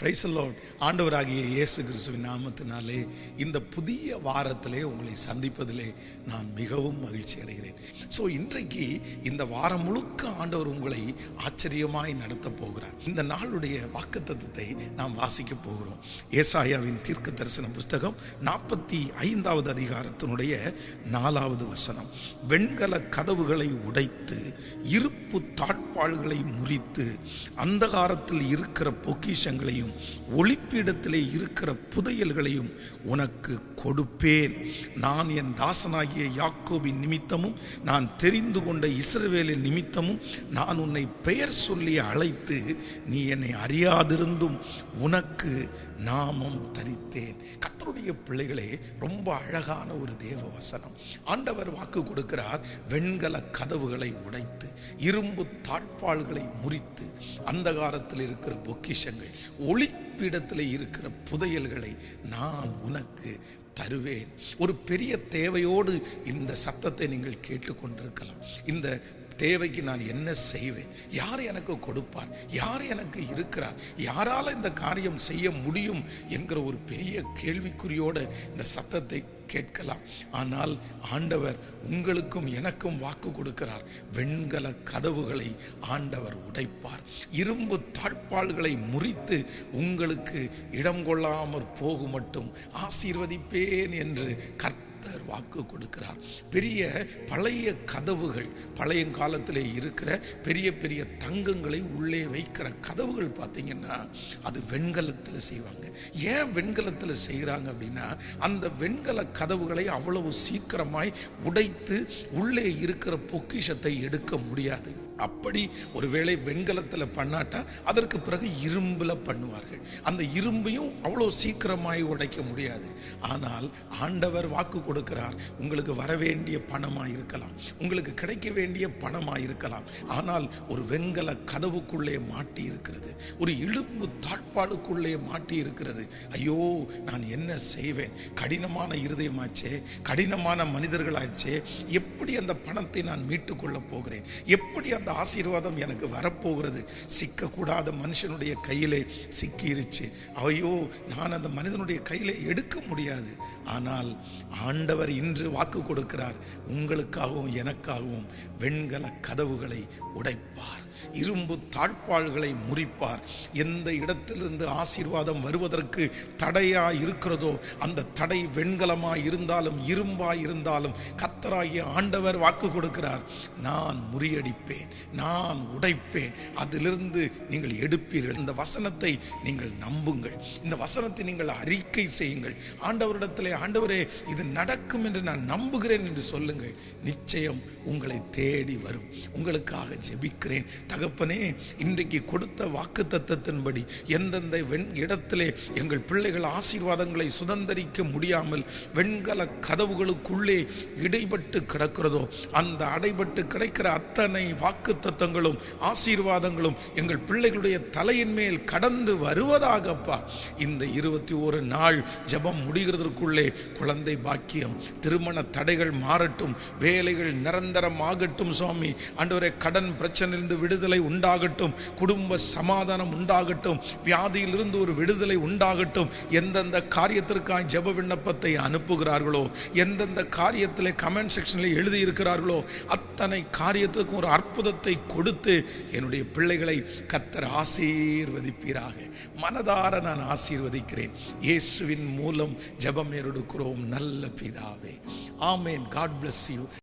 பிரைசலோட் ஆண்டவராகிய இயேசு கிறிஸ்துவின் நாமத்தினாலே இந்த புதிய வாரத்திலே உங்களை சந்திப்பதிலே நான் மிகவும் மகிழ்ச்சி அடைகிறேன். ஸோ இன்றைக்கு இந்த வாரம் முழுக்க ஆண்டவர் உங்களை ஆச்சரியமாய் நடத்த போகிறார். இந்த நாளுடைய வாக்குத்தத்தத்தை நாம் வாசிக்க போகிறோம். ஏசாயாவின் தீர்க்க தரிசன புஸ்தகம் நாற்பத்தி ஐந்தாவது அதிகாரத்தினுடைய நாலாவது வசனம். வெண்கல கதவுகளை உடைத்து இருப்பு தாட்பாள்களை முறித்து அந்தகாரத்தில் இருக்கிற பொக்கிஷங்களையும் ஒளிப்பிடத்திலே இருக்கிற புதையல்களையும் உனக்கு கொடுப்பேன். நான் என் தாசனாகிய யாக்கோபின் நிமித்தமும் நான் தெரிந்து கொண்ட இஸ்ரவேலின் நிமித்தமும் நான் உன்னை பெயர் சொல்லி அழைத்து நீ என்னை அறியாதிருந்தும் உனக்கு நாமம் தரித்தேன். கத்தருடைய பிள்ளைகளே ரொம்ப அழகான ஒரு தேவ வசனம். ஆண்டவர் வாக்கு கொடுக்கிறார் வெண்கல கதவுகளை உடைத்து. இரும்பு தாழ்பாள்களை முறித்து அந்தகாரத்தில் இருக்கிற பொக்கிஷங்கள் ஒளிப்பிடத்தில் இருக்கிற புதையல்களை நான் உனக்கு தருவேன். ஒரு பெரிய தேவையோடு இந்த சத்தத்தை நீங்கள் கேட்டுக்கொண்டிருக்கலாம். இந்த தேவைக்கு நான் என்ன செய்வேன்? யார் எனக்கு கொடுப்பார்? யார் எனக்கு இருக்கிறார்? யாரால் இந்த காரியம் செய்ய முடியும் என்கிற ஒரு பெரிய கேள்விக்குறியோடு இந்த சத்தத்தை கேட்கலாம். ஆனால் ஆண்டவர் உங்களுக்கும் எனக்கும் வாக்கு கொடுக்கிறார். வெண்கல கதவுகளை ஆண்டவர் உடைப்பார். இரும்பு தாழ்பாள்களை முறித்து உங்களுக்கு இடம் கொள்ளாமற் போகும் மட்டும் ஆசீர்வதிப்பேன் என்று கர்த்த கர்த்தர் வாக்கு கொடுக்கிறார். பெரிய பழைய கதவுகள் பழைய காலத்தில் இருக்கிற பெரிய பெரிய தங்கங்களை உள்ளே வைக்கிற கதவுகள் பார்த்தீங்கன்னா அது வெண்கலத்தில் செய்வாங்க. ஏன் வெண்கலத்தில் செய்கிறாங்க அப்படின்னா அந்த வெண்கல கதவுகளை அவ்வளவு சீக்கிரமாய் உடைத்து உள்ளே இருக்கிற பொக்கிஷத்தை எடுக்க முடியாது. அப்படி ஒருவேளை வெண்கலத்தில் பண்ணாட்டா அதற்கு பிறகு இரும்பில் பண்ணுவார்கள். அந்த இரும்பையும் அவ்வளோ சீக்கிரமாய் உடைக்க முடியாது. ஆனால் ஆண்டவர் வாக்கு கொடுக்கிறார் உங்களுக்கு வர வேண்டிய பணமாக இருக்கலாம். உங்களுக்கு கிடைக்க வேண்டிய பணமாக இருக்கலாம். ஆனால் ஒரு வெண்கல கதவுக்குள்ளே மாட்டி இருக்கிறது ஒரு இழுப்பு தாட்பாடுக்குள்ளே மாட்டி இருக்கிறது ஐயோ நான் என்ன செய்வேன்? கடினமான இருதயமாச்சே கடினமான மனிதர்களாச்சே. எப்படி அந்த பணத்தை நான் மீட்டுக்கொள்ளப் போகிறேன்? எப்படி அந்த ஆசீர்வாதம் எனக்கு வரப்போகிறது. சிக்கக்கூடாத மனுஷனுடைய கையிலே சிக்கிருச்சு. ஐயோ நான் அந்த மனிதனுடைய கையில் எடுக்க முடியாது. ஆனால் ஆண்டவர் இன்று வாக்கு கொடுக்கிறார். உங்களுக்காகவும் எனக்காகவும் வெண்கல கதவுகளை உடைப்பார். இரும்பு தாழ்பாள்களை முறிப்பார். எந்த இடத்திலிருந்து ஆசீர்வாதம் வருவதற்கு தடையா இருக்கிறதோ அந்த தடை வெண்கலமா இருந்தாலும் இரும்பா இருந்தாலும் கத்தராகிய ஆண்டவர் வாக்கு கொடுக்கிறார். நான் முறியடிப்பேன். நான் உடைப்பேன். அதிலிருந்து நீங்கள் எடுப்பீர்கள். இந்த வசனத்தை நீங்கள் நம்புங்கள். இந்த வசனத்தை நீங்கள் அறிக்கை செய்யுங்கள். ஆண்டவரிடத்திலே ஆண்டவரே இது நடக்கும் என்று நான் நம்புகிறேன் என்று சொல்லுங்கள். நிச்சயம் உங்களை தேடி வரும். உங்களுக்காக ஜெபிக்கிறேன். தகப்பனே இன்றைக்கு கொடுத்த வாக்கு தத்தத்தின்படி எந்தெந்த வெண் இடத்திலே எங்கள் பிள்ளைகள் ஆசீர்வாதங்களை சுதந்திரிக்க முடியாமல் வெண்கல கதவுகளுக்குள்ளே இடைப்பட்டு கிடக்கிறதோ அந்த அடைபட்டு கிடைக்கிற அத்தனை வாக்கு தத்தங்களும் ஆசீர்வாதங்களும் எங்கள் பிள்ளைகளுடைய தலையின் மேல் கடந்து வருவதாகப்பா. இந்த இருபத்தி ஒரு நாள் ஜபம் முடிகிறதற்குள்ளே குழந்தை பாக்கியம் திருமண தடைகள் மாறட்டும் வேலைகள் நிரந்தரமாகட்டும் சுவாமி. அன்றுவரை கடன் பிரச்சனையிலிருந்து விடுதலை உண்டாகட்டும் குடும்ப சமாதானம் உண்டாகட்டும் வியாதியிலிருந்து ஒரு விடுதலை உண்டாகட்டும். எந்தெந்த காரியத்திற்காக ஜெப விண்ணப்பத்தை அனுப்புகிறார்களோ எந்தெந்த காரியத்தில் கமெண்ட் செக்ஷனில் எழுதியிருக்கிறார்களோ அத்தனை காரியத்துக்கும் ஒரு அற்புதத்தை கொடுத்து என்னுடைய பிள்ளைகளை கத்தர் ஆசீர்வதிப்பீராக. மனதார நான் ஆசீர்வதிக்கிறேன். இயேசுவின் மூலம் ஜெபம் எடுக்கிறோம். நல்ல பிதாவே. ஆமேன். God bless you